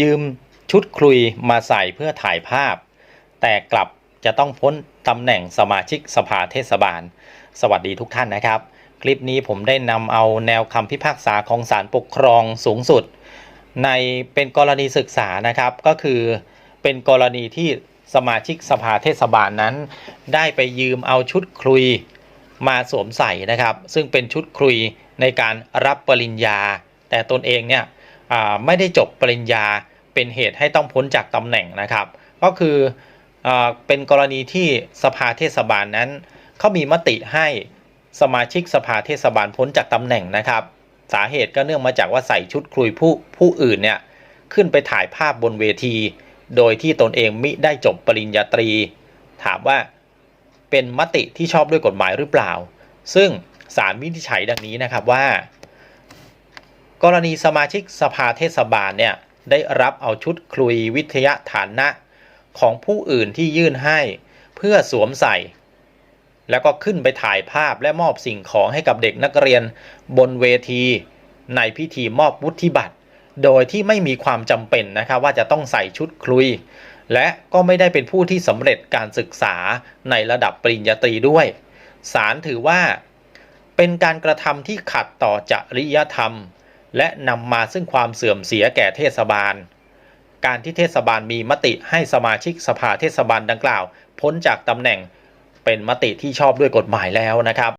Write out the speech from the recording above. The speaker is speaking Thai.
ยืมชุดคลุยมาใส่เพื่อถ่ายภาพ แต่กลับจะต้องพ้นตำแหน่งสมาชิกสภาเทศบาล สวัสดีทุกท่านนะครับ คลิปนี้ผมได้นำเอาแนวคำพิพากษาของศาลปกครองสูงสุด ในเป็นกรณีศึกษานะครับก็คือเป็นกรณีที่สมาชิกสภาเทศบาลนั้น ได้ไปยืมเอาชุดคลุยมาสวมใส่นะครับ ซึ่งเป็นชุดคลุยในการรับปริญญา แต่ตนเองเนี่ย ไม่ได้จบปริญญาเป็นเหตุให้ต้องพ้นจากตำแหน่งนะครับ ก็คืออเป็นกรณีที่สภาเทศบาลนั้นเขามีมติให้สมาชิกสภาเทศบาลพ้นจากตำแหน่งนะครับ สาเหตุก็เนื่องมาจากว่าใส่ชุดคลุยผู้ผู้อื่นเนี่ยขึ้นไปถ่ายภาพบนเวที โดยที่ตนเองมิได้จบปริญญาตรี ถามว่าเป็นมติที่ชอบด้วยกฎหมายหรือเปล่า ซึ่งศาลวินิจฉัยดังนี้นะครับว่า กรณีสมาชิกสภาเทศบาลเนี่ยได้รับเอาชุดคลุยวิทยาฐานะ ของผู้อื่นที่ยื่นให้เพื่อสวมใส่ แล้วก็ขึ้นไปถ่ายภาพและมอบสิ่งของให้กับเด็กนักเรียนบนเวที ในพิธีมอบวุฒิบัตร โดยที่ไม่มีความจำเป็นนะครับว่าจะต้องใส่ชุดคลุย และก็ไม่ได้เป็นผู้ที่สำเร็จการศึกษาในระดับปริญญาตรีด้วยศาลถือว่า เป็นการกระทำที่ขัดต่อจริยธรรม และนำมาซึ่งความเสื่อมเสียแก่เทศบาล การที่เทศบาลมีมติให้สมาชิกสภาเทศบาลดังกล่าว พ้นจากตำแหน่งเป็นมติที่ชอบด้วยกฎหมายแล้วนะครับ